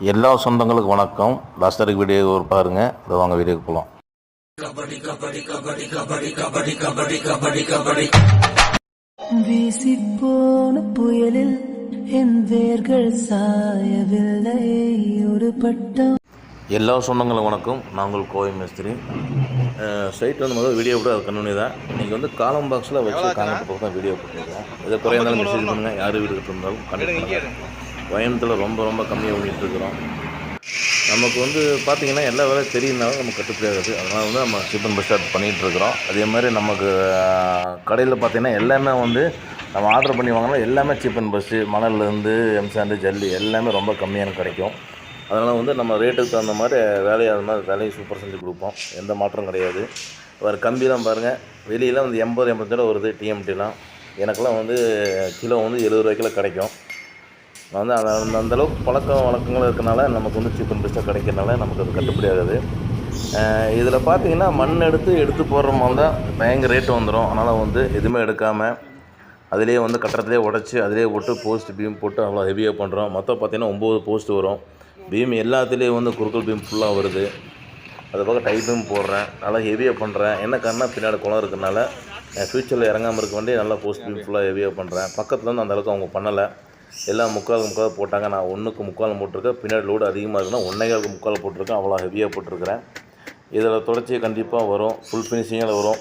எல்லா சொந்தங்களுக்கும் வணக்கம். லாஸ்டருக்கு வீடியோ ஒரு பாருங்க. இதை வாங்க வீடியோக்கு போகலாம் வீசிப்போன புயலில் என் வேர்கள் சாயவில்லை. ஒரு பட்டம். எல்லா சொந்தங்களுக்கும் வணக்கம். நாங்கள் கோவை மேஸ்திரி. சைட் வந்து முதல்ல வீடியோ அது கண்ணுனி தான். இன்றைக்கி வந்து காலம் பாக்ஸில் வச்சு காங்கிட்டு போட்டு தான் வீடியோ போட்டுருக்கோம் இதை குறைய இருந்தாலும் மெசேஜ் பண்ணுங்கள் யார் வீடு இருந்தாலும் கண்டிப்பாக பயணத்தில் ரொம்ப ரொம்ப கம்மியாக பண்ணிகிட்டு இருக்கிறோம் நமக்கு வந்து பார்த்திங்கன்னா எல்லா வேலையும் தெரியும்னாலும் நமக்கு கட்டுப்படியாகுது அதனால் வந்து நம்ம சீப்பன் பஸ் ஸ்டார்ட் பண்ணிகிட்டு இருக்கிறோம் அதே மாதிரி நமக்கு கடையில் பார்த்திங்கன்னா எல்லாமே வந்து நம்ம ஆர்டர் பண்ணி வாங்கினா எல்லாமே சீப் அண்ட் பெஸ்ட்டு மணல்லேருந்து எம்சாண்டு ஜல்லி எல்லாமே ரொம்ப கம்மியான கிடைக்கும். அதனால் வந்து நம்ம ரேட்டுக்கு தகுந்த மாதிரி வேலையை அது மாதிரி வேலையை சூப்பர் செஞ்சு கொடுப்போம். எந்த மாற்றம் கிடையாது. வேறு கம்பிலாம் பாருங்கள் வெளியெலாம் வந்து எண்பது எண்பத்தஞ்சு ரூபா வருது டிஎம்டிலாம் எனக்கெல்லாம் வந்து கிலோ வந்து எழுபது ரூபாய்க்குலாம் கிடைக்கும். வந்து அந்த அந்த அந்தளவுக்கு பழக்கம் வழக்கங்கள் இருக்கனால நமக்கு வந்து சீப் அண்ட் பெஸ்ட்டாக கிடைக்கிறனால நமக்கு அது கட்டுப்படி ஆகுது. இதில் பார்த்தீங்கன்னா மண் எடுத்து எடுத்து போடுற மாதிரி தான் பயங்கர ரேட்டு வந்துடும் அதனால் வந்து எதுவுமே எடுக்காமல் அதிலே வந்து கட்டடத்திலே உடச்சி அதிலே போட்டு போஸ்ட் பீம் போட்டு அவ்வளோ ஹெவியாக பண்ணுறோம் மொத்தம் பார்த்தீங்கன்னா ஒம்பது போஸ்ட் வரும். பீம் எல்லாத்துலேயும் வந்து குறுக்கல் பீம் ஃபுல்லாக வருது. அது பக்கம் டை பீம் போடுறேன். நல்லா ஹெவியாக பண்ணுறேன் என்ன காரணம் பின்னாடி குளம் இருக்கிறனால ஃப்யூச்சரில் இறங்காமல் இருக்க வேண்டிய நல்லா போஸ்ட் பீம் ஃபுல்லாக ஹெவியாக பண்ணுறேன் பக்கத்தில் வந்து அந்தளவுக்கு அவங்க பண்ணலை. எல்லாம் முக்கால் முக்கால் போட்டாங்க. நான் ஒன்றுக்கு முக்கால் போட்டிருக்கேன். பின்னாடி லோடு அதிகமாக இருக்குன்னா ஒன்றேகாலுக்கு முக்கால் போட்டிருக்கேன். அவ்வளோ ஹெவியாக போட்டிருக்கிறேன். இதில் தொடர்ச்சி கண்டிப்பாக வரும். ஃபுல் ஃபினிஷிங்கில் வரும்.